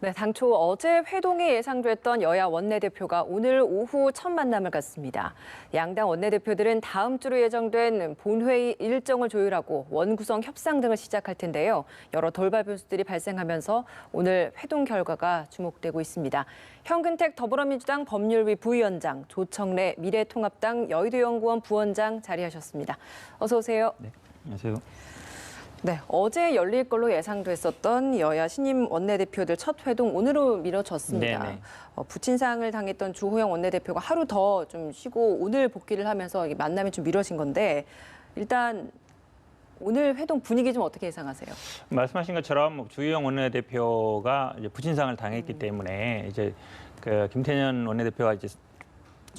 네, 당초 어제 회동이 예상됐던 여야 원내대표가 오늘 오후 첫 만남을 갖습니다. 양당 원내대표들은 다음 주로 예정된 본회의 일정을 조율하고 원구성 협상 등을 시작할 텐데요. 여러 돌발 변수들이 발생하면서 오늘 회동 결과가 주목되고 있습니다. 현근택 더불어민주당 법률위 부위원장, 조청래 미래통합당 여의도연구원 부원장 자리하셨습니다. 어서 오세요. 네, 안녕하세요. 네, 어제 열릴 걸로 예상됐었던 여야 신임 원내대표들 첫 회동 오늘로 미뤄졌습니다. 네네. 어, 부친상을 당했던 주호영 원내대표가 하루 더 좀 쉬고 오늘 복귀를 하면서 이 만남이 좀 미뤄진 건데 일단 오늘 회동 분위기 좀 어떻게 예상하세요? 말씀하신 것처럼 뭐 주희영 원내대표가 이제 부친상을 당했기 음. 때문에 이제 그 김태년 원내대표가 이제 조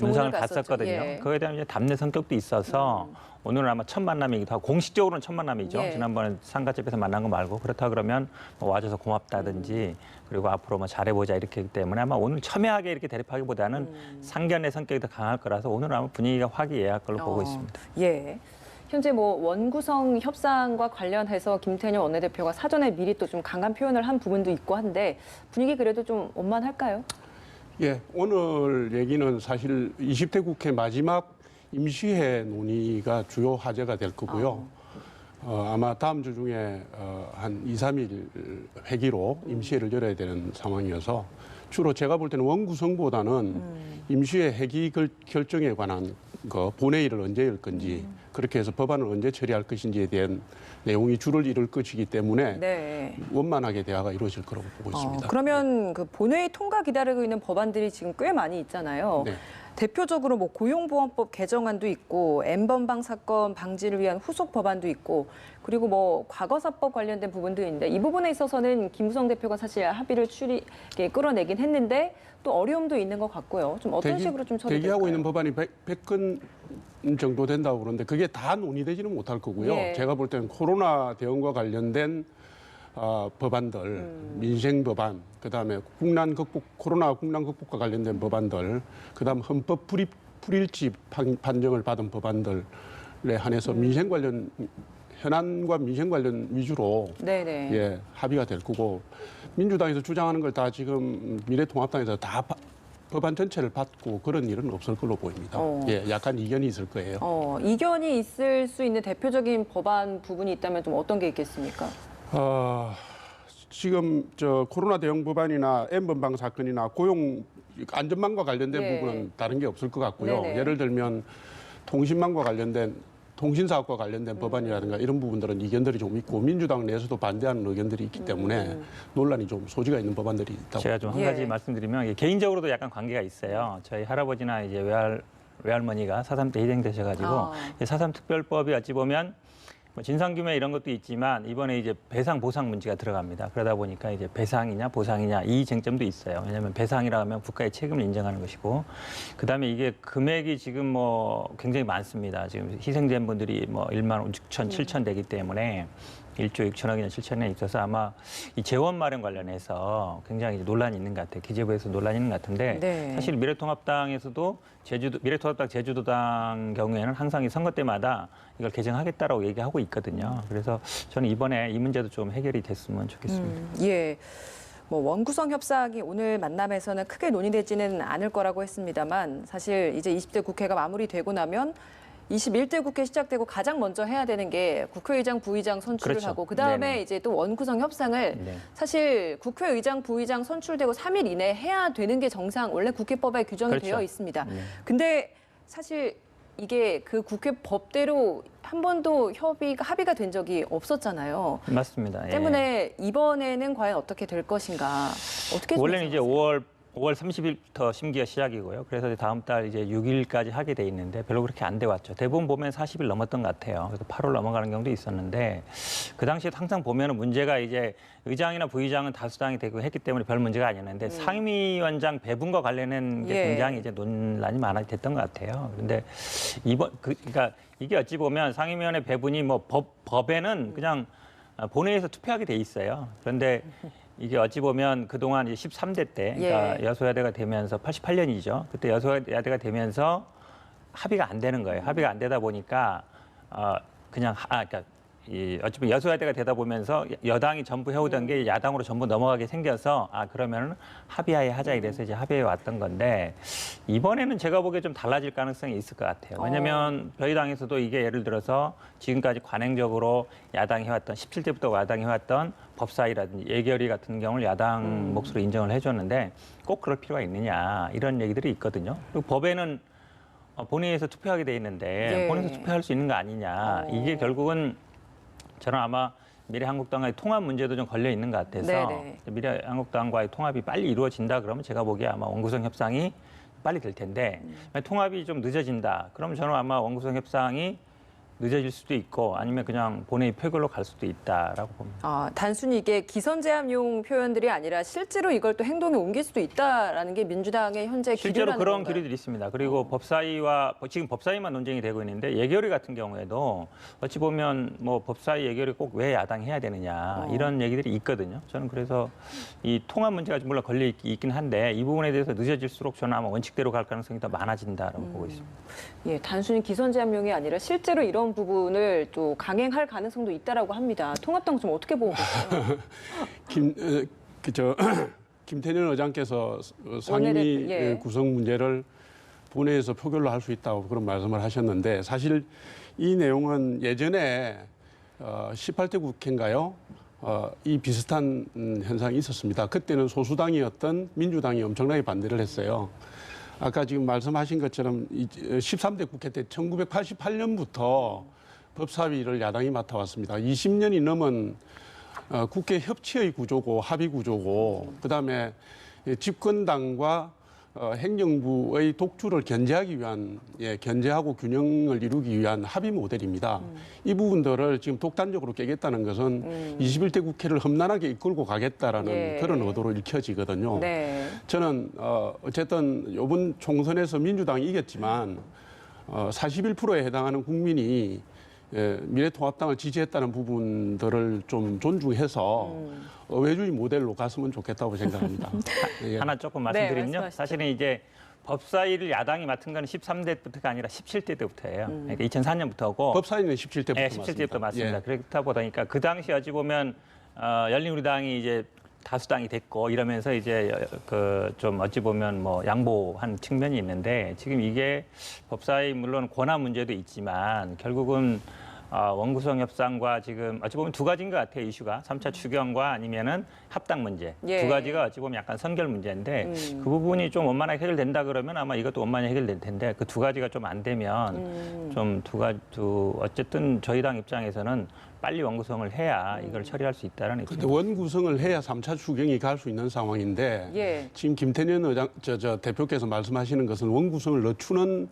문상을. 갔었거든요. 예. 음. 그거에 대한 이제 담내 성격도 있어서 오늘은 아마 첫 만남이기도 하고 공식적으로는 첫 만남이죠. 예. 지난번에 상가집에서 만난 거 말고 그렇다 그러면 뭐 와줘서 고맙다든지 그리고 앞으로 뭐 잘해보자 이렇게 하기 때문에 아마 오늘 첨예하게 이렇게 대립하기보다는 음. 상견의 성격이 더 강할 거라서 오늘 아마 분위기가 화기애애할 걸로 보고 어, 있습니다. 예. 현재 뭐 원구성 협상과 관련해서 김태년 원내대표가 사전에 미리 또 좀 강한 표현을 한 부분도 있고 한데 분위기 그래도 좀 원만할까요? 예, 오늘 얘기는 사실 20대 국회 마지막 임시회 논의가 주요 화제가 될 거고요. 어, 아마 다음 주 중에 어, 한 2, 3일 회기로 임시회를 열어야 되는 상황이어서 주로 제가 볼 때는 원구성보다는 임시회 회기 결- 결정에 관한 거 본회의를 언제 열 건지 그렇게 해서 법안을 언제 처리할 것인지에 대한 내용이 주를 이룰 것이기 때문에 네. 원만하게 대화가 이루어질 거라고 보고 있습니다. 어, 그러면 그 본회의 통과 기다리고 있는 법안들이 지금 꽤 많이 있잖아요. 네. 대표적으로 뭐 고용보험법 개정안도 있고 엠번방 사건 방지를 위한 후속 법안도 있고 그리고 뭐 과거사법 관련된 부분도 있는데 이 부분에 있어서는 김무성 대표가 사실 합의를 추리 이렇게 끌어내긴 했는데 또 어려움도 있는 것 같고요. 좀 어떤 대기- 식으로 좀 처리될까요? 대기하고 있는 법안이 100, 건 정도 된다고 그러는데 그게 다 논의되지는 못할 거고요. 예. 제가 볼 때는 코로나 대응과 관련된 어, 법안들, 음. 민생 법안, 그다음에 국난 극복 코로나 국난 극복과 관련된 법안들, 그다음 헌법 불입 불일치 판, 판정을 받은 법안들에 한해서 음. 민생 관련 현안과 민생 관련 위주로 네네. 예, 합의가 될 거고 민주당에서 주장하는 걸 다 지금 미래통합당에서 다 바- 법안 전체를 받고 그런 일은 없을 걸로 보입니다. 어. 예, 약간 이견이 있을 거예요. 어, 이견이 있을 수 있는 대표적인 법안 부분이 있다면 좀 어떤 게 있겠습니까? 어, 지금 저 코로나 대응 법안이나 N번방 사건이나 고용 안전망과 관련된 예. 부분은 다른 게 없을 것 같고요. 네네. 예를 들면 통신망과 관련된 통신사업과 관련된 음. 법안이라든가 이런 부분들은 이견들이 좀 있고 민주당 내에서도 반대하는 의견들이 있기 때문에 음. 논란이 좀 소지가 있는 법안들이 있다고 제가 좀한 예. 가지 말씀드리면 이게 개인적으로도 약간 관계가 있어요. 저희 할아버지나 이제 외할 외할머니가 사삼 때 희생되셔가지고 아. 사삼 특별법이 어찌 보면 뭐 진상규명 이런 것도 있지만 이번에 이제 배상 보상 문제가 들어갑니다. 그러다 보니까 이제 배상이냐 보상이냐 이 쟁점도 있어요. 왜냐하면 배상이라 하면 국가의 책임을 인정하는 것이고 그다음에 이게 금액이 지금 뭐 굉장히 많습니다. 지금 희생된 분들이 뭐 1만 6천, 7천 되기 때문에 1조 6천억이나 7천에 있어서 아마 이 재원 마련 관련해서 굉장히 논란이 있는 것 같아요. 기재부에서 논란이 있는 것 같은데 네. 사실 미래통합당에서도 제주도 미래통합당 제주도당 경우에는 항상 이 선거 때마다 이걸 개정하겠다라고 얘기하고 있거든요. 그래서 저는 이번에 이 문제도 좀 해결이 됐으면 좋겠습니다. 음, 예. 뭐 원구성 협상이 오늘 만남에서는 크게 논의되지는 않을 거라고 했습니다만 사실 이제 20대 국회가 마무리되고 나면 21대 국회 시작되고 가장 먼저 해야 되는 게 국회의장, 부의장 선출을 그렇죠. 하고 그 다음에 네네. 이제 또 원구성 협상을 네. 사실 국회의장, 부의장 선출되고 3일 이내 해야 되는 게 정상 원래 국회법에 규정이 그렇죠. 되어 있습니다. 네. 근데 사실 이게 그 국회 법대로 한 번도 협의가 합의가 된 적이 없었잖아요. 맞습니다. 예. 때문에 이번에는 과연 어떻게 될 것인가 어떻게 좀 원래는 이제 예상하세요? 5월 5월 30일부터 심기가 시작이고요. 그래서 다음 달 이제 6일까지 하게 돼 있는데 별로 그렇게 안 돼 왔죠. 대부분 보면 40일 넘었던 것 같아요. 그래서 8월 넘어가는 경우도 있었는데 그 당시에 항상 보면은 문제가 이제 의장이나 부의장은 다수당이 되고 했기 때문에 별 문제가 아니었는데 상임위원장 배분과 관련된 게 예. 굉장히 이제 논란이 많아 됐던 것 같아요. 그런데 이번 그, 그러니까 이게 어찌 보면 상임위원회 배분이 뭐 법 법에는 그냥 아, 본회의에서 투표하게 돼 있어요. 그런데 이게 어찌 보면 그동안 이제 13대 때, 그러니까 예. 여소야대가 되면서 88년이죠. 그때 여소야대가 되면서 합의가 안 되는 거예요. 합의가 안 되다 보니까 어 그냥 하- 아 그러니까 이 어차피 여소야대가 되다 보면서 여당이 전부 해오던 게 야당으로 전부 넘어가게 생겨서 아 그러면 합의하에 하자 이래서 이제 합의해 왔던 건데 이번에는 제가 보기에 좀 달라질 가능성이 있을 것 같아요. 왜냐하면 저희 당에서도 이게 예를 들어서 지금까지 관행적으로 야당이 해왔던 17대부터 야당이 해왔던 법사위라든지 예결위 같은 경우를 야당 몫으로 인정을 해줬는데 꼭 그럴 필요가 있느냐 이런 얘기들이 있거든요. 그리고 법에는 어, 본회의에서 투표하게 돼 있는데 예. 본회의에서 투표할 수 있는 거 아니냐. 어. 이게 결국은 저는 아마 미래한국당과의 통합 문제도 좀 걸려 있는 것 같아서 네네. 미래한국당과의 통합이 빨리 이루어진다 그러면 제가 보기에 아마 원구성 협상이 빨리 될 텐데 음. 통합이 좀 늦어진다. 그럼 저는 아마 원구성 협상이 늦어질 수도 있고 아니면 그냥 본회의 표결로 갈 수도 있다라고 봅니다. 아, 단순히 이게 기선 제압용 표현들이 아니라 실제로 이걸 또 행동에 옮길 수도 있다라는 게 민주당의 현재 실제로 그런 건가요? 기류들이 있습니다. 그리고 법사위와 지금 법사위만 논쟁이 되고 있는데 예결위 같은 경우에도 어찌 보면 뭐 법사위 예결위 꼭 왜 야당이 해야 되느냐 어. 이런 얘기들이 있거든요. 저는 그래서 이 통합 문제가 좀 물론 걸려 있- 있긴 한데 이 부분에 대해서 늦어질수록 저는 아마 원칙대로 갈 가능성이 더 많아진다라고 보고 있습니다. 예, 단순히 기선 제압용이 아니라 실제로 이런 부분을 또 강행할 가능성도 있다라고 합니다. 통합당 좀 어떻게 보고 계세요? 김, 어, 그저 김태년 의장께서 어, 상임위 예. 구성 문제를 본회의에서 표결로 할 수 있다고 그런 말씀을 하셨는데 사실 이 내용은 예전에 어, 18대 국회인가요? 어, 이 비슷한 음, 현상이 있었습니다. 그때는 소수당이었던 민주당이 엄청나게 반대를 했어요. 아까 지금 말씀하신 것처럼 이 13대 국회 때 1988년부터 법사위를 야당이 맡아왔습니다. 20년이 넘은 어, 국회 협치의 구조고 합의 구조고 그다음에 집권당과 어, 행정부의 독주를 견제하기 위한 예, 견제하고 균형을 이루기 위한 합의 모델입니다. 이 부분들을 지금 독단적으로 깨겠다는 것은 21대 국회를 험난하게 이끌고 가겠다라는 예. 그런 의도로 읽혀지거든요. 네. 저는 어, 어쨌든 이번 총선에서 민주당이 이겼지만 어, 41%에 해당하는 국민이 예, 미래통합당을 지지했다는 부분들을 좀 존중해서 음. 어, 외주의 모델로 갔으면 좋겠다고 생각합니다. 예. 하나 조금 네, 말씀드리면요. 말씀하시죠. 사실은 이제 법사위를 야당이 맡은 건 13대 때부터가 아니라 17대 때부터예요. 음. 그러니까 2004년부터고 법사위는 17대부터 네, 맞습니다. 17대부터 맞습니다. 예. 그렇다 보니까 그 당시 어찌 보면 어, 열린우리당이 이제 다수당이 됐고 이러면서 이제 그 좀 어찌 보면 뭐 양보한 측면이 있는데 지금 이게 법사위 물론 권한 문제도 있지만 결국은 어, 원구성 협상과 지금 어찌 보면 두 가지인 것 같아요 이슈가 삼차 추경과 아니면은 합당 문제 예. 두 가지가 어찌 보면 약간 선결 문제인데 음. 그 부분이 좀 원만하게 해결된다 그러면 아마 이것도 원만히 해결될 텐데 그 두 가지가 좀 안 되면 음. 좀두 가지 두 어쨌든 저희 당 입장에서는 빨리 원구성을 해야 이걸 처리할 수 있다는 근데 입장. 원구성을 해야 3차 추경이 갈 수 있는 상황인데 예. 지금 김태년 의장 저, 저 대표께서 말씀하시는 것은 원구성을 늦추는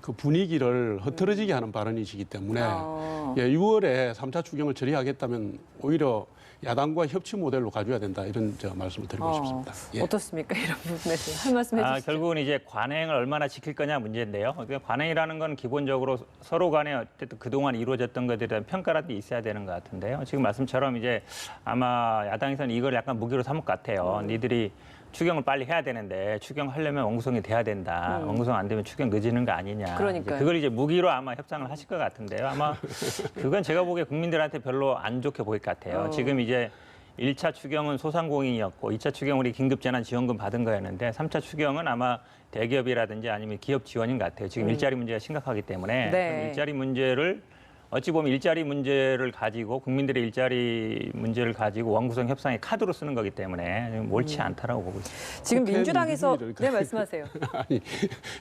그 분위기를 흐트러지게 하는 발언이시기 때문에 아. 예, 6월에 3차 추경을 처리하겠다면 오히려 야당과 협치 모델로 가져야 된다 이런 저 말씀을 드리고 어, 싶습니다. 예. 어떻습니까? 이런 부분에서 할 말씀 해주시죠. 아, 결국은 이제 관행을 얼마나 지킬 거냐 문제인데요. 그러니까 관행이라는 건 기본적으로 서로 간에 어쨌든 그동안 이루어졌던 것에 대한 평가라도 있어야 되는 것 같은데요. 지금 말씀처럼 이제 아마 야당에서는 이걸 약간 무기로 삼을 것 같아요. 니들이 추경을 빨리 해야 되는데 추경하려면 원구성이 돼야 된다. 원구성 안 되면 추경 늦어지는 거 아니냐. 그러니까요. 이제 그걸 이제 무기로 아마 협상을 하실 것 같은데요. 아마 그건 제가 보기에 국민들한테 별로 안 좋게 보일 것 같아요. 어. 지금 이제 1차 추경은 소상공인이었고 2차 추경 우리 긴급재난지원금 받은 거였는데 3차 추경은 아마 대기업이라든지 아니면 기업 지원인 것 같아요. 지금 일자리 문제가 심각하기 때문에 음. 네. 일자리 문제를 어찌 보면 일자리 문제를 가지고 국민들의 일자리 문제를 가지고 원구성 협상의 카드로 쓰는 거기 때문에 좀 옳지 않다라고 보고 있습니다. 지금 민주당에서 민주주의를 네 말씀하세요. 아니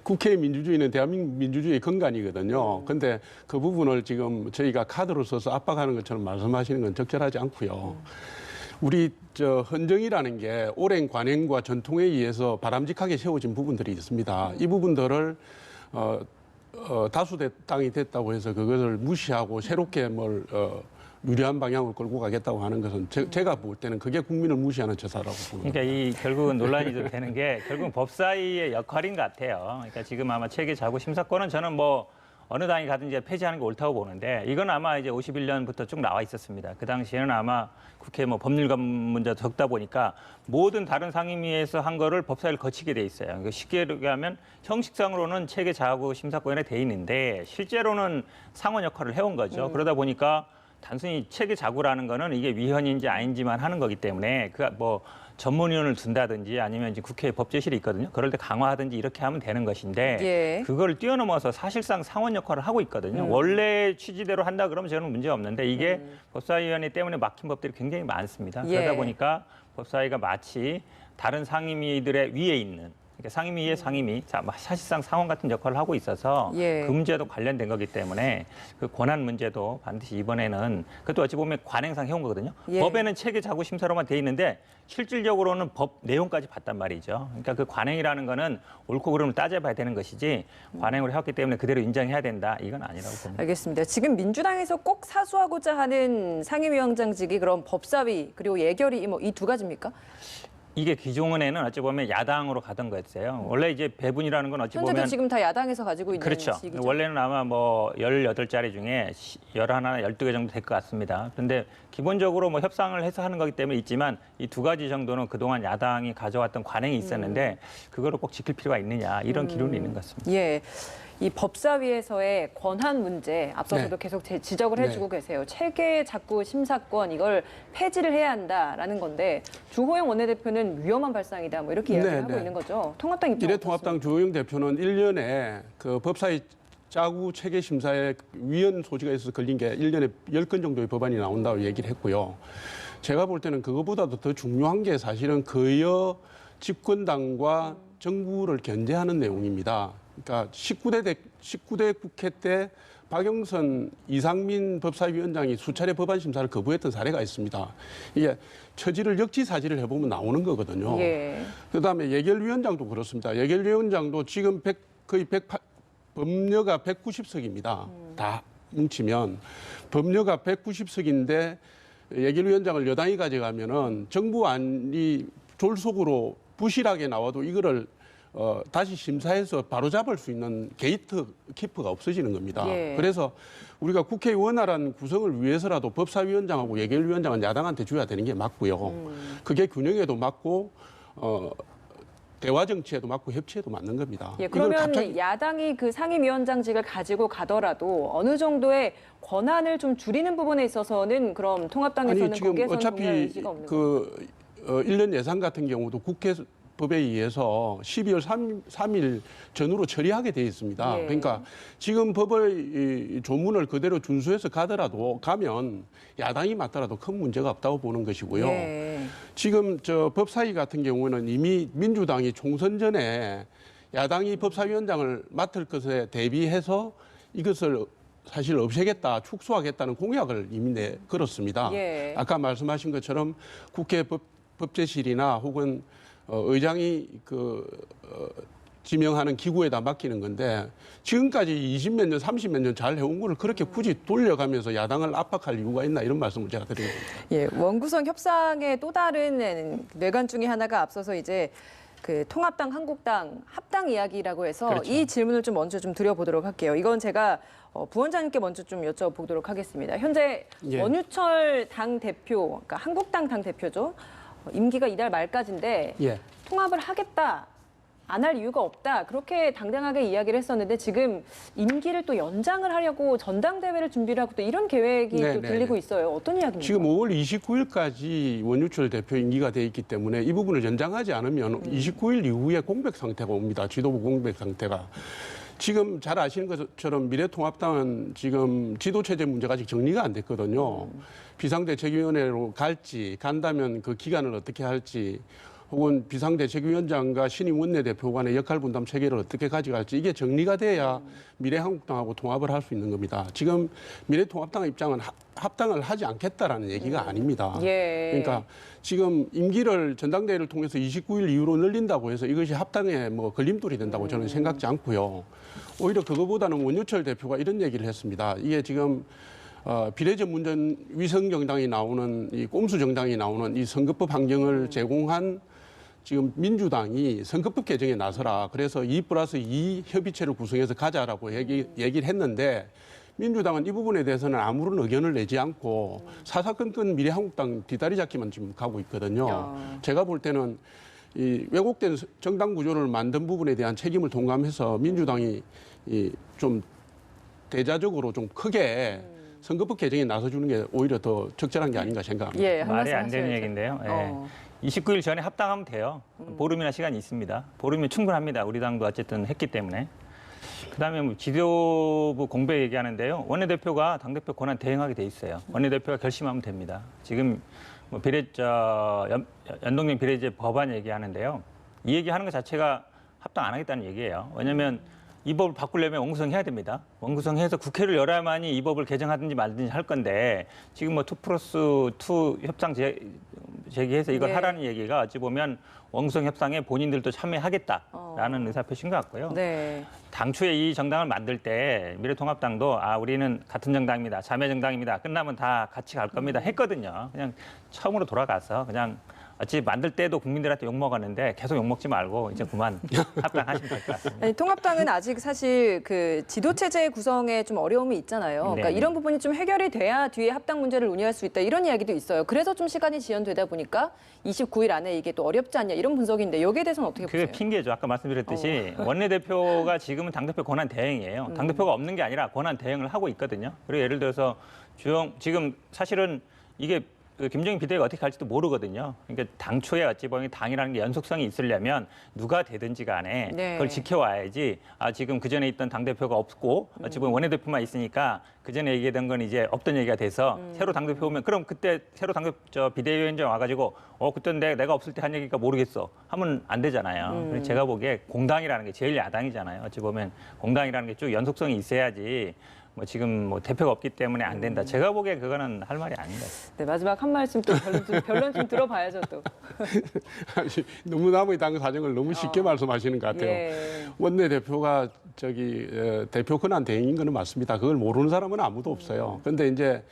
국회 민주주의는 대한민국 민주주의의 근간이거든요. 근데 그 부분을 지금 저희가 카드로 써서 압박하는 것처럼 말씀하시는 건 적절하지 않고요. 우리 저 헌정이라는 게 오랜 관행과 전통에 의해서 바람직하게 세워진 부분들이 있습니다. 이 부분들을 어, 어, 다수 대- 당이 됐다고 해서 그것을 무시하고 새롭게 뭘 어, 유리한 방향으로 끌고 가겠다고 하는 것은 제, 가볼 때는 그게 국민을 무시하는 처사라고 봅니다. 그러니까 이 결국은 논란이 좀 되는 게 결국은 법사위의 역할인 것 같아요. 그러니까 지금 아마 체계 자구 심사권은 저는 뭐 어느 당이 가든지 폐지하는 게 옳다고 보는데 이건 아마 이제 51년부터 쭉 나와 있었습니다. 그 당시에는 아마 국회 뭐 법률관 문제도 적다 보니까 모든 다른 상임위에서 한 거를 법사위를 거치게 돼 있어요. 그러니까 쉽게 얘기하면 형식상으로는 체계 자구 심사권에 돼 있는데 실제로는 상원 역할을 해온 거죠. 그러다 보니까 단순히 체계 자구라는 거는 이게 위헌인지 아닌지만 하는 거기 때문에 그뭐 전문위원을 둔다든지 아니면 이제 국회 법제실이 있거든요. 그럴 때 강화하든지 이렇게 하면 되는 것인데 예. 그걸 뛰어넘어서 사실상 상원 역할을 하고 있거든요. 음. 원래 취지대로 한다 그러면 저는 문제 없는데 이게 법사위원회 때문에 막힌 법들이 굉장히 많습니다. 예. 그러다 보니까 법사위가 마치 다른 상임위들의 위에 있는 상임위의 상임위, 자, 마- 사실상 상원 같은 역할을 하고 있어서 예. 그 문제도 관련된 거기 때문에 그 권한 문제도 반드시 이번에는 그것도 어찌 보면 관행상 해온 거거든요. 예. 법에는 체계 자구 심사로만 돼 있는데 실질적으로는 법 내용까지 봤단 말이죠. 그러니까 그 관행이라는 거는 옳고 그름을 따져봐야 되는 것이지 관행으로 해왔기 때문에 그대로 인정해야 된다 이건 아니라고 봅니다. 알겠습니다. 지금 민주당에서 꼭 사수하고자 하는 상임위원장직이 그럼 법사위 그리고 예결위 뭐 이 두 가지입니까? 이게 기존에는 어찌 보면 야당으로 가던 거였어요. 원래 이제 배분이라는 건 어찌 현재도 보면 지금 다 야당에서 가지고 있는 그렇죠. 시기죠. 원래는 아마 뭐 18자리 중에 11, 12개 정도 될 것 같습니다. 그런데 기본적으로 뭐 협상을 해서 하는 거기 때문에 있지만 이 두 가지 정도는 그동안 야당이 가져왔던 관행이 있었는데 그거를 꼭 지킬 필요가 있느냐 이런 기론이 있는 것 같습니다. 예. 이 법사위에서의 권한 문제 앞서서도 네. 계속 제- 지적을 네. 해주고 계세요. 체계 자꾸 심사권 이걸 폐지를 해야 한다라는 건데 주호영 원내대표는 위험한 발상이다 뭐 이렇게 이야기를 네, 하고 네. 있는 거죠. 통합당 입장 미래통합당 주호영 대표는 일년에 그 법사위 짜구 체계 심사에 위헌 소지가 있어서 걸린 게 일년에 열건 정도의 법안이 나온다고 얘기를 했고요. 제가 볼 때는 그거보다도 더 중요한 게 사실은 거여 집권당과 정부를 견제하는 내용입니다. 그러니까 19대 대, 19대 국회 때 박영선 이상민 법사위원장이 수차례 법안 심사를 거부했던 사례가 있습니다. 이게 처지를 역지사지를 해보면 나오는 거거든요. 예. 그다음에 예결위원장도 그렇습니다. 예결위원장도 지금 100, 거의 108, 법녀가 190석입니다. 다 뭉치면 법녀가 190석인데 예결위원장을 여당이 가져가면은 정부안이 졸속으로 부실하게 나와도 이거를 어, 다시 심사해서 바로 잡을 수 있는 게이트 키퍼가 없어지는 겁니다. 예. 그래서 우리가 국회의 원활한 구성을 위해서라도 법사위원장하고 예결위원장은 야당한테 줘야 되는 게 맞고요. 그게 균형에도 맞고 어, 대화 정치에도 맞고 협치에도 맞는 겁니다. 예, 그러면 갑자기- 야당이 그 상임위원장직을 가지고 가더라도 어느 정도의 권한을 좀 줄이는 부분에 있어서는 그럼 통합당에서는 아니 지금 어차피. 그 어, 1년 예산 같은 경우도 국회 법에 의해서 12월 3, 3일 전후로 처리하게 돼 있습니다. 예. 그러니까 지금 법의 이 조문을 그대로 준수해서 가더라도 가면 야당이 맞더라도 큰 문제가 없다고 보는 것이고요. 예. 지금 저 법사위 같은 경우는 이미 민주당이 총선 전에 야당이 법사위원장을 맡을 것에 대비해서 이것을 사실 없애겠다, 축소하겠다는 공약을 이미 내 걸었습니다. 예. 아까 말씀하신 것처럼 국회 법, 법제실이나 혹은 어, 의장이 그 어, 지명하는 기구에다 맡기는 건데 지금까지 20 몇 년, 30 몇 년 잘 해온 거를 그렇게 굳이 돌려가면서 야당을 압박할 이유가 있나 이런 말씀을 제가 드리는 겁니다. 예, 원구성 협상의 또 다른 뇌관 중에 하나가 앞서서 이제 그 통합당, 한국당 합당 이야기라고 해서 그렇죠. 이 질문을 좀 먼저 좀 드려보도록 할게요. 이건 제가 어, 부원장님께 먼저 좀 여쭤보도록 하겠습니다. 현재 예. 원유철 당 대표, 그러니까 한국당 당 대표죠. 어, 임기가 이달 말까지인데 예. 통합을 하겠다. 안 할 이유가 없다. 그렇게 당당하게 이야기를 했었는데 지금 임기를 또 연장을 하려고 전당대회를 준비를 하고 또 이런 계획이 네, 또 네, 들리고 네. 있어요. 어떤 이야기입니까? 지금 5월 29일까지 원유철 대표 임기가 돼 있기 때문에 이 부분을 연장하지 않으면 29일 이후에 공백 상태가 옵니다. 지도부 공백 상태가. 지금 잘 아시는 것처럼 미래통합당은 지금 지도체제 문제가 아직 정리가 안 됐거든요. 비상대책위원회로 갈지, 간다면 그 기간을 어떻게 할지, 혹은 비상대책위원장과 신임 원내대표 간의 역할 분담 체계를 어떻게 가져갈지 이게 정리가 돼야 미래한국당하고 통합을 할 수 있는 겁니다. 지금 미래통합당 입장은 합- 합당을 하지 않겠다라는 얘기가 아닙니다. 예. 그러니까 지금 임기를 전당대회를 통해서 29일 이후로 늘린다고 해서 이것이 합당에 뭐 걸림돌이 된다고 저는 생각지 않고요. 오히려 그거보다는 원유철 대표가 이런 얘기를 했습니다. 이게 지금 어, 비례전문전 위성 정당이 나오는 이 꼼수 정당이 나오는 이 선거법 환경을 제공한 지금 민주당이 선거법 개정에 나서라. 그래서 2 플러스 2 협의체를 구성해서 가자라고 얘기, 얘기를 했는데 민주당은 이 부분에 대해서는 아무런 의견을 내지 않고 사사건건 미래한국당 뒤다리 잡기만 지금 가고 있거든요. 야. 제가 볼 때는 이 왜곡된 정당 구조를 만든 부분에 대한 책임을 동감해서 민주당이 이좀 대자적으로 좀 크게 선거법 개정에 나서주는 게 오히려 더 적절한 게 아닌가 생각합니다. 예, 한 말이 안 되는 하셔야죠. 얘기인데요. 예. 어. 29일 전에 합당하면 돼요. 음. 보름이나 시간이 있습니다. 보름이면 충분합니다. 우리 당도 어쨌든 했기 때문에. 그다음에 뭐 지도부 공백 얘기하는데요. 원내대표가 당대표 권한 대행하게 돼 있어요. 원내대표가 결심하면 됩니다. 지금 뭐 비례 저 연, 연동형 비례제 법안 얘기하는데요. 이 얘기하는 것 자체가 합당 안 하겠다는 얘기예요. 왜냐하면 이 법을 바꾸려면 원구성해야 됩니다. 원구성해서 국회를 열어야만이 이 법을 개정하든지 말든지 할 건데 지금 뭐 투 플러스 투 협상 제, 제기해서 이걸 네. 하라는 얘기가 어찌 보면 원구성 협상에 본인들도 참여하겠다라는 어. 의사표시인 것 같고요. 네. 당초에 이 정당을 만들 때 미래통합당도 아 우리는 같은 정당입니다. 자매 정당입니다. 끝나면 다 같이 갈 음. 겁니다. 했거든요. 그냥 처음으로 돌아가서 그냥 어찌 만들 때도 국민들한테 욕 먹었는데 계속 욕 먹지 말고 이제 그만 합당하시면 될 것 같습니다. 아니, 통합당은 아직 사실 그 지도 체제 구성에 좀 어려움이 있잖아요. 그러니까 네. 이런 부분이 좀 해결이 돼야 뒤에 합당 문제를 논의할 수 있다 이런 이야기도 있어요. 그래서 좀 시간이 지연되다 보니까 29일 안에 이게 또 어렵지 않냐 이런 분석인데 여기에 대해서는 어떻게 그게 보세요? 핑계죠. 아까 말씀드렸듯이 어. 원내대표가 지금은 당대표 권한 음. 대행이에요. 당대표가 없는 게 아니라 권한 대행을 하고 있거든요. 그리고 예를 들어서 주영 지금 사실은 이게 그 김정인 비대위가 어떻게 갈지도 모르거든요. 그러니까 당초에 어찌 보면 당이라는 게 연속성이 있으려면 누가 되든지 간에 네. 그걸 지켜와야지 아 지금 그 전에 있던 당대표가 없고 어찌 음. 보면 원내대표만 있으니까 그 전에 얘기했던 건 이제 없던 얘기가 돼서 음. 새로 당대표 오면 그럼 그때 새로 당대표 저 비대위원장 와가지고 어 그때 내, 내가 없을 때 한 얘기가 모르겠어 하면 안 되잖아요. 음. 그래서 제가 보기에 공당이라는 게 제일 야당이잖아요. 어찌 보면 공당이라는 게 쭉 연속성이 있어야지 뭐 지금 뭐 대표가 없기 때문에 안 음. 된다. 제가 보기에 그거는 할 말이 아닌 것 같아요. 네, 마지막 한 말씀 또 변론 좀, 변론 좀 들어봐야죠 또. 아니, 너무 남의 당 사정을 너무 쉽게 말씀하시는 것 같아요. 어. 예. 원내 대표가 저기 어, 대표 권한 대행인 거는 맞습니다. 그걸 모르는 사람은 아무도 없어요. 그런데 이제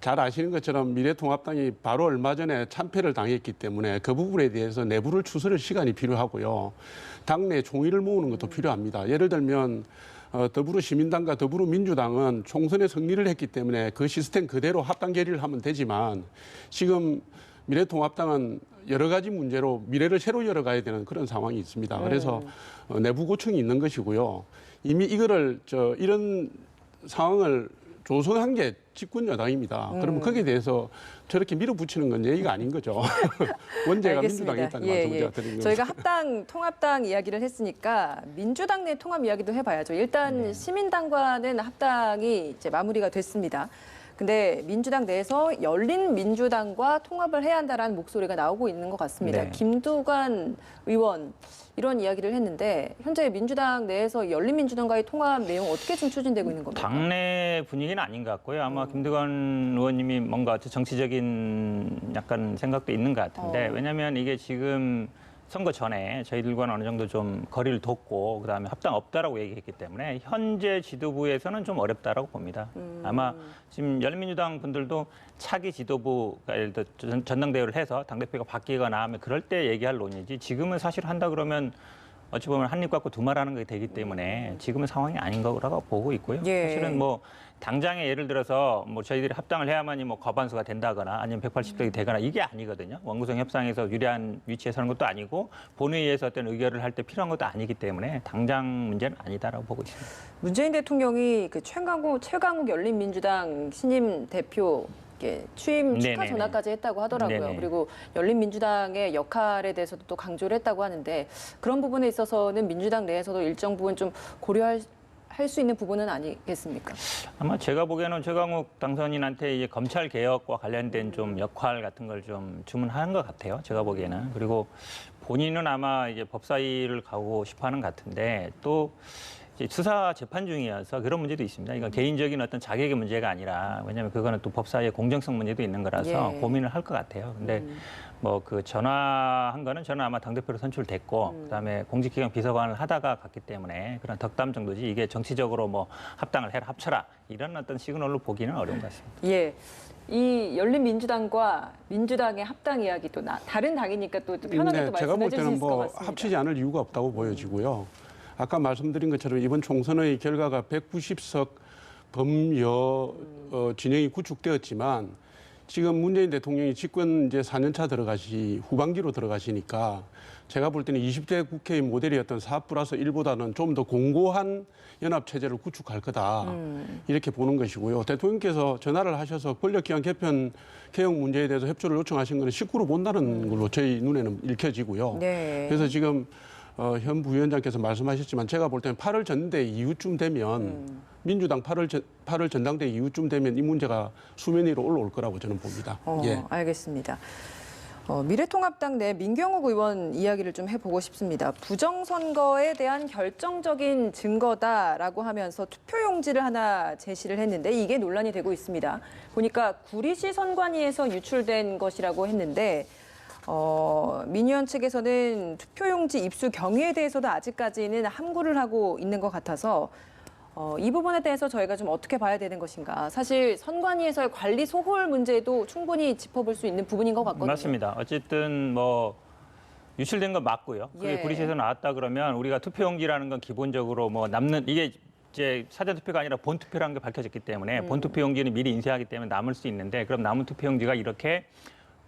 잘 아시는 것처럼 미래통합당이 바로 얼마 전에 참패를 당했기 때문에 그 부분에 대해서 내부를 추스를 시간이 필요하고요. 당내 총의를 모으는 것도 필요합니다. 예를 들면 어, 더불어시민당과 더불어민주당은 총선에 승리를 했기 때문에 그 시스템 그대로 합당 결의를 하면 되지만 지금 미래통합당은 여러 가지 문제로 미래를 새로 열어가야 되는 그런 상황이 있습니다. 그래서 어, 내부 고충이 있는 것이고요. 이미 이거를 저 이런 상황을 조성한 게 집권 여당입니다. 그러면 거기에 대해서 저렇게 밀어붙이는 건 예의가 아닌 거죠. 원죄가 민주당이 있다는 말씀을 제가 드린 겁니다. 저희가 합당, 통합당 이야기를 했으니까 민주당 내 통합 이야기도 해봐야죠. 일단 네. 시민당과는 합당이 이제 마무리가 됐습니다. 근데 민주당 내에서 열린 민주당과 통합을 해야 한다라는 목소리가 나오고 있는 것 같습니다. 네. 김두관 의원 이런 이야기를 했는데 현재 민주당 내에서 열린 민주당과의 통합 내용 어떻게 좀 추진되고 있는 겁니까? 당내 분위기는 아닌 것 같고요. 아마 음. 김두관 의원님이 뭔가 정치적인 약간 생각도 있는 것 같은데 어. 왜냐하면 이게 지금 선거 전에 저희들과는 어느 정도 좀 거리를 뒀고 그다음에 합당 없다라고 얘기했기 때문에 현재 지도부에서는 좀 어렵다라고 봅니다. 음. 아마 지금 열린민주당 분들도 차기 지도부가 예를 들어 전- 전당대회를 해서 당 대표가 바뀌거나 하면 그럴 때 얘기할 논의지 지금은 사실 한다 그러면 어찌 보면 한 입 갖고 두 말 하는 게 되기 때문에 지금은 상황이 아닌 거라고 보고 있고요. 예. 사실은 뭐 당장에 예를 들어서 뭐 저희들이 합당을 해야만이 뭐 과반수가 된다거나 아니면 180석이 되거나 이게 아니거든요. 원구성 협상에서 유리한 위치에 서는 것도 아니고 본회의에서 어떤 의결을 할 때 필요한 것도 아니기 때문에 당장 문제는 아니다라고 보고 있습니다. 문재인 대통령이 그 최강욱 최강욱 열린민주당 신임 대표 취임 축하 네네네. 전화까지 했다고 하더라고요. 네네. 그리고 열린민주당의 역할에 대해서도 또 강조를 했다고 하는데 그런 부분에 있어서는 민주당 내에서도 일정 부분 좀 고려할 할수 있는 부분은 아니겠습니까? 아마 제가 보기에는 최강욱 당선인한테 이제 검찰 개혁과 관련된 좀 역할 같은 걸 좀 주문한 것 같아요. 제가 보기에는 그리고 본인은 아마 이제 법사위를 가고 싶어하는 것 같은데 또 수사 재판 중이어서 그런 문제도 있습니다. 이건 개인적인 어떤 자격의 문제가 아니라 왜냐하면 그거는 또 법사위의 공정성 문제도 있는 거라서 예. 고민을 할 것 같아요. 근데 뭐그 전화한 거는 저는 아마 당대표로 선출됐고 그다음에 공직기강 비서관을 하다가 갔기 때문에 그런 덕담 정도지 이게 정치적으로 뭐 합당을 해라 합쳐라 이런 어떤 시그널로 보기는 어려운 것 같습니다. 예. 이 열린민주당과 민주당의 합당 이야기도 나, 다른 당이니까 또, 또 편하게 또 네, 제가 볼 말씀해 주실 수 때는 있을 것뭐 같습니다. 합치지 않을 이유가 없다고 보여지고요. 아까 말씀드린 것처럼 이번 총선의 결과가 190석 범여 어, 진영이 구축되었지만 지금 문재인 대통령이 집권 이제 4년차 들어가시 후반기로 들어가시니까 제가 볼 때는 20대 국회의 모델이었던 4 플러스 1보다는 좀 더 공고한 연합 체제를 구축할 거다 이렇게 보는 것이고요. 대통령께서 전화를 하셔서 권력기관 개편 개혁 문제에 대해서 협조를 요청하신 것은 식구로 본다는 걸로 저희 눈에는 읽혀지고요. 네. 그래서 지금 어, 현 부위원장께서 말씀하셨지만 제가 볼 때는 8월 전대 이후쯤 되면 민주당 8월 전, 8월 전당대 이후쯤 되면 이 문제가 수면 위로 올라올 거라고 저는 봅니다. 어, 예. 알겠습니다. 어, 미래통합당 내 민경욱 의원 이야기를 좀 해보고 싶습니다. 부정선거에 대한 결정적인 증거다라고 하면서 투표용지를 하나 제시를 했는데 이게 논란이 되고 있습니다. 보니까 구리시 선관위에서 유출된 것이라고 했는데 어, 민의원 측에서는 투표용지 입수 경위에 대해서도 아직까지는 함구를 하고 있는 것 같아서 어, 이 부분에 대해서 저희가 좀 어떻게 봐야 되는 것인가. 사실 선관위에서의 관리 소홀 문제도 충분히 짚어볼 수 있는 부분인 것 같거든요. 맞습니다. 어쨌든 뭐 유출된 건 맞고요. 그게 예. 구리시에서 나왔다 그러면 우리가 투표용지라는 건 기본적으로 뭐 남는 이게 이제 사전 투표가 아니라 본 투표라는 게 밝혀졌기 때문에 음. 본 투표용지는 미리 인쇄하기 때문에 남을 수 있는데 그럼 남은 투표용지가 이렇게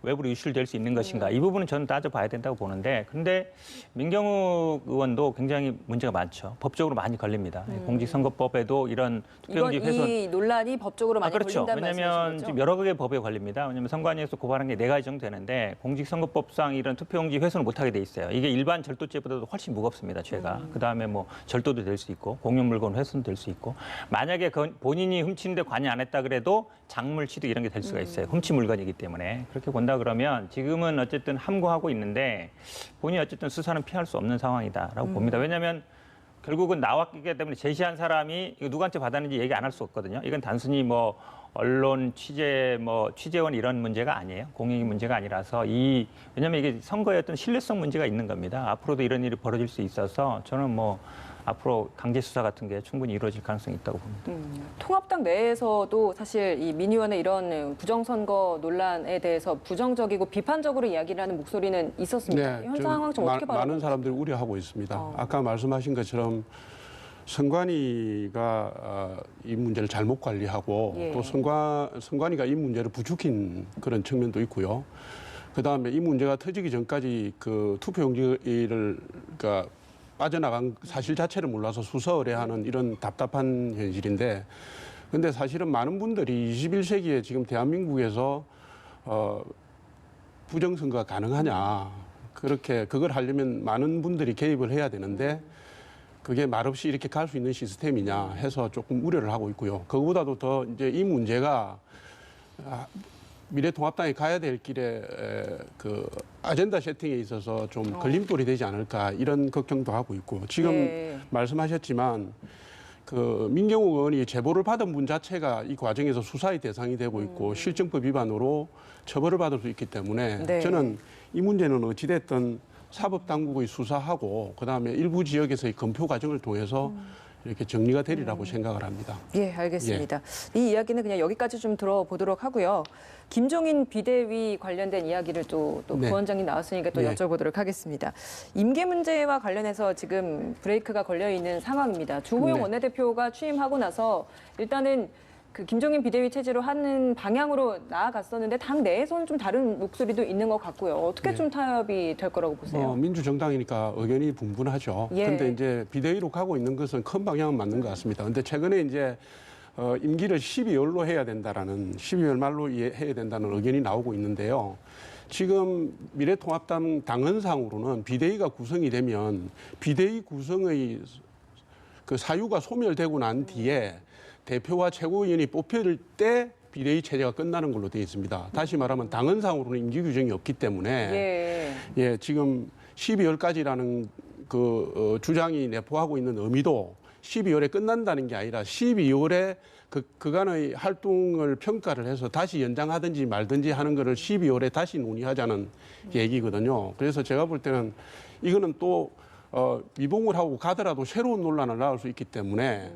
외부로 유출될 수 있는 음. 것인가 이 부분은 저는 따져봐야 된다고 보는데 근데 민경욱 의원도 굉장히 문제가 많죠 법적으로 많이 걸립니다 공직선거법에도 이런 음. 투표용지 훼손 이 논란이 법적으로 많이 아, 그렇죠. 걸린다는 왜냐하면 지금? 여러 개의 법에 걸립니다. 왜냐하면 선관위에서 고발한 게 네 가지 정도 되는데 공직선거법상 이런 투표용지 훼손을 못하게 돼 있어요. 이게 일반 절도죄보다도 훨씬 무겁습니다. 죄가. 음. 그다음에 뭐 절도도 될 수 있고 공용 물건 훼손 될 수 있고 만약에 그 본인이 훔치는데 관여 안 했다 그래도 작물 취득 이런 게 될 수가 있어요. 음. 훔친 물건이기 때문에 그렇게 본다 그러면 지금은 어쨌든 함구하고 있는데 본인이 어쨌든 수사는 피할 수 없는 상황이다라고 음. 봅니다. 왜냐하면 결국은 나왔기 때문에 제시한 사람이 이거 누구한테 받았는지 얘기 안 할 수 없거든요. 이건 단순히 뭐 언론 취재 뭐 취재원 이런 문제가 아니에요. 공익 문제가 아니라서 이 왜냐하면 이게 선거에 어떤 신뢰성 문제가 있는 겁니다. 앞으로도 이런 일이 벌어질 수 있어서 저는 뭐 앞으로 강제 수사 같은 게 충분히 이루어질 가능성이 있다고 봅니다. 음, 통합당 내에서도 사실 이 민의원의 이런 부정선거 논란에 대해서 부정적이고 비판적으로 이야기를 하는 목소리는 있었습니다. 현좀 상황 좀 마- 어떻게 바라보고 많은 사람들이 우려하고 있습니다. 어. 아까 말씀하신 것처럼 선관위가 어, 이 문제를 잘못 관리하고 예. 또 선관 선관위가 이 문제를 부추긴 그런 측면도 있고요. 그 다음에 이 문제가 터지기 전까지 그 투표용지를 그러니까 빠져나간 사실 자체를 몰라서 수사 의뢰하는 이런 답답한 현실인데, 근데 사실은 많은 분들이 21세기에 지금 대한민국에서 어, 부정선거가 가능하냐 그렇게 그걸 하려면 많은 분들이 개입을 해야 되는데 그게 말없이 이렇게 갈 수 있는 시스템이냐 해서 조금 우려를 하고 있고요. 그거보다도 더 이제 이 문제가 아, 미래통합당이 가야 될 길에 에, 그 아젠다 세팅에 있어서 좀 걸림돌이 되지 않을까 이런 걱정도 하고 있고 지금 네. 말씀하셨지만 그 민경욱 의원이 제보를 받은 분 자체가 이 과정에서 수사의 대상이 되고 있고 실정법 위반으로 처벌을 받을 수 있기 때문에 네. 저는 이 문제는 어찌됐든 사법 당국의 수사하고 그다음에 일부 지역에서의 검표 과정을 통해서 이렇게 정리가 되리라고 생각을 합니다. 예, 알겠습니다. 이 이야기는 그냥 여기까지 좀 들어보도록 하고요. 김종인 비대위 관련된 이야기를 또, 또 네. 부원장님 나왔으니까 또 예. 여쭤보도록 하겠습니다. 임계 문제와 관련해서 지금 브레이크가 걸려 있는 상황입니다. 주호영 네. 원내대표가 취임하고 나서 일단은 그 김종인 비대위 체제로 하는 방향으로 나아갔었는데 당 내에서는 좀 다른 목소리도 있는 것 같고요. 어떻게 네. 좀 타협이 될 거라고 보세요? 어, 민주정당이니까 의견이 분분하죠. 예. 근데 이제 비대위로 가고 있는 것은 큰 방향은 맞는 것 같습니다. 근데 최근에 이제 어, 임기를 12월로 해야 된다라는 12월 말로 예- 해야 된다는 의견이 나오고 있는데요. 지금 미래통합당 당헌상으로는 비대위가 구성이 되면 비대위 구성의 그 사유가 소멸되고 난 뒤에 대표와 최고위원이 뽑힐 때 비대위 체제가 끝나는 걸로 되어 있습니다. 다시 말하면 당헌상으로는 임기 규정이 없기 때문에 예. 예, 지금 12월까지라는 그 어, 주장이 내포하고 있는 의미도 12월에 끝난다는 게 아니라 12월에 그 그간의 활동을 평가를 해서 다시 연장하든지 말든지 하는 거를 12월에 다시 논의하자는 얘기거든요. 그래서 제가 볼 때는 이거는 또 어, 미봉을 하고 가더라도 새로운 논란을 낳을 수 있기 때문에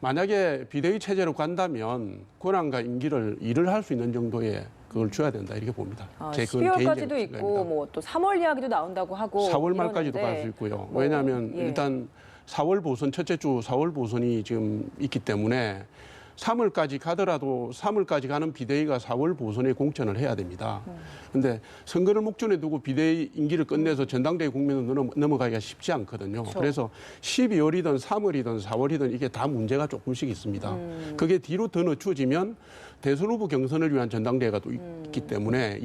만약에 비대위 체제로 간다면 권한과 임기를 일을 할 수 있는 정도의 그걸 줘야 된다 이렇게 봅니다. 아, 제 그건 12월까지도 개인적인 있고. 뭐 또 3월 이야기도 나온다고 하고 4월 말까지도 갈 수 있고요. 뭐, 왜냐하면 예. 일단 4월 보선 첫째 주 4월 보선이 지금 있기 때문에 3월까지 가더라도 3월까지 가는 비대위가 4월 보선에 공천을 해야 됩니다. 근데 선거를 목전에 두고 비대위 임기를 끝내서 전당대회 국면으로 넘어- 넘어가기가 쉽지 않거든요. 그렇죠. 그래서 12월이든 3월이든 4월이든 이게 다 문제가 조금씩 있습니다. 그게 뒤로 더 늦춰지면 대선 후보 경선을 위한 전당대회가 또 있기 때문에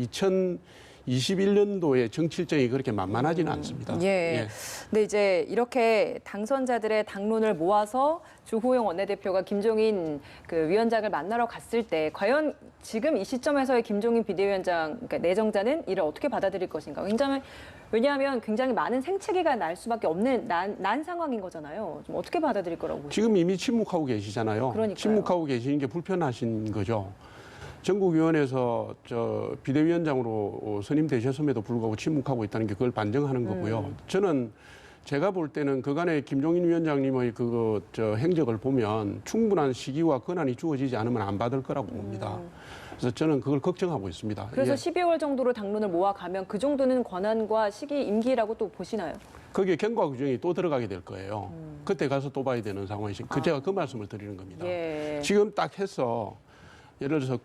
2021년도에 정치 일정이 그렇게 만만하지는 않습니다. 예. 근데 이제 이렇게 당선자들의 당론을 모아서 주호영 원내대표가 김종인 그 위원장을 만나러 갔을 때 과연 지금 이 시점에서의 김종인 비대위원장 그러니까 내정자는 이를 어떻게 받아들일 것인가? 굉장히 왜냐하면 굉장히 많은 생채기가 날 수밖에 없는 난, 난 상황인 거잖아요. 좀 어떻게 받아들일 거라고? 지금 이미 침묵하고 계시잖아요. 그러니까요. 침묵하고 계시는 게 불편하신 거죠. 전국위원회에서 저 비대위원장으로 선임되셨음에도 불구하고 침묵하고 있다는 게 그걸 반증하는 거고요. 음. 저는 제가 볼 때는 그간의 김종인 위원장님의 그저 행적을 보면 충분한 시기와 권한이 주어지지 않으면 안 받을 거라고 봅니다. 그래서 저는 그걸 걱정하고 있습니다. 음. 그래서 예. 12월 정도로 당론을 모아가면 그 정도는 권한과 시기 임기라고 또 보시나요? 거기에 경과 규정이 또 들어가게 될 거예요. 그때 가서 또 봐야 되는 상황이시. 그 제가 그 말씀을 드리는 겁니다. 음. 아. 예. 지금 딱 해서 예를 들어서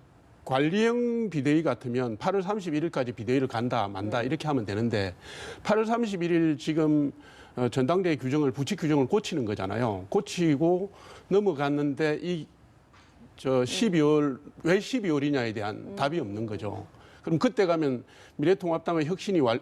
관리형 비대위 같으면 8월 31일까지 비대위를 간다 만다 이렇게 하면 되는데 8월 31일 지금 어, 전당대회 규정을 부칙 규정을 고치는 거잖아요. 고치고 넘어갔는데 이 저 12월 왜 12월이냐에 대한 답이 없는 거죠. 그럼 그때 가면 미래통합당의 혁신이 완,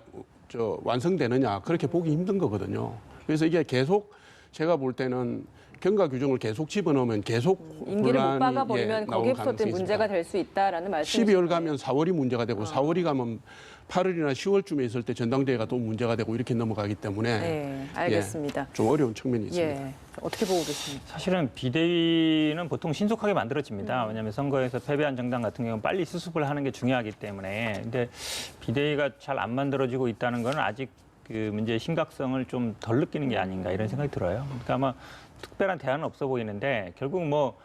저 완성되느냐 그렇게 보기 힘든 거거든요. 그래서 이게 계속 제가 볼 때는 경과 규정을 계속 집어넣으면 계속 임기를 못 혼란이, 박아버리면 예, 가능성이 문제가. 될 수 있다라는 말씀. 12월 가면 4월이 문제가 되고 4월이 가면 8월이나 10월쯤에 있을 때 전당대회가 또 문제가 되고 이렇게 넘어가기 때문에 네, 알겠습니다. 좀 어려운 측면이 있습니다. 예, 어떻게 보고 계십니까? 사실은 비대위는 보통 신속하게 만들어집니다. 음. 왜냐하면 선거에서 패배한 정당 같은 경우는 빨리 수습을 하는 게 중요하기 때문에. 근데 비대위가 잘 안 만들어지고 있다는 건 아직 그 문제의 심각성을 좀 덜 느끼는 게 아닌가 이런 생각이 들어요. 그러니까 아마 특별한 대안은 없어 보이는데 결국 뭐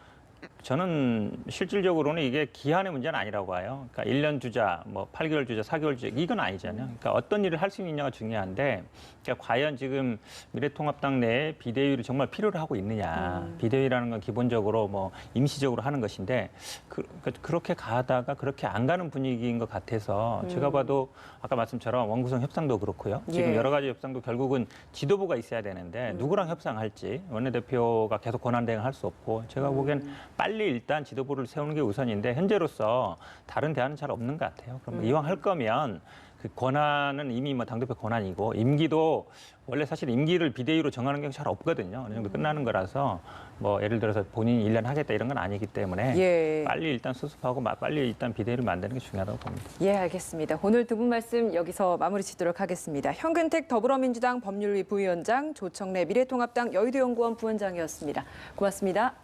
저는 실질적으로는 이게 기한의 문제는 아니라고 봐요. 그러니까 1년 주자, 뭐 8개월 주자, 4개월 주자 이건 아니잖아요. 그러니까 어떤 일을 할 수 있느냐가 중요한데 그러니까 과연 지금 미래통합당 내에 비대위를 정말 필요로 하고 있느냐. 비대위라는 건 기본적으로 뭐 임시적으로 하는 것인데 그, 렇게 가다가 그렇게 안 가는 분위기인 것 같아서 제가 봐도 아까 말씀처럼 원구성 협상도 그렇고요. 지금 예. 여러 가지 협상도 결국은 지도부가 있어야 되는데 누구랑 협상할지 원내대표가 계속 권한 대행 할 수 없고 제가 보기엔 빨리 일단 지도부를 세우는 게 우선인데 현재로서 다른 대안은 잘 없는 것 같아요. 그럼 이왕 할 거면 그 권한은 이미 뭐 당대표 권한이고 임기도 원래 사실 임기를 비대위로 정하는 게잘 없거든요. 어느 정도 끝나는 거라서 뭐 예를 들어서 본인이 일년 하겠다 이런 건 아니기 때문에 예. 빨리 일단 수습하고 마- 빨리 일단 비대위를 만드는 게 중요하다고 봅니다. 예, 알겠습니다. 오늘 두 분 말씀 여기서 마무리 짓도록 하겠습니다. 현근택 더불어민주당 법률위 부위원장, 조청래 미래통합당 여의도연구원 부원장이었습니다. 고맙습니다.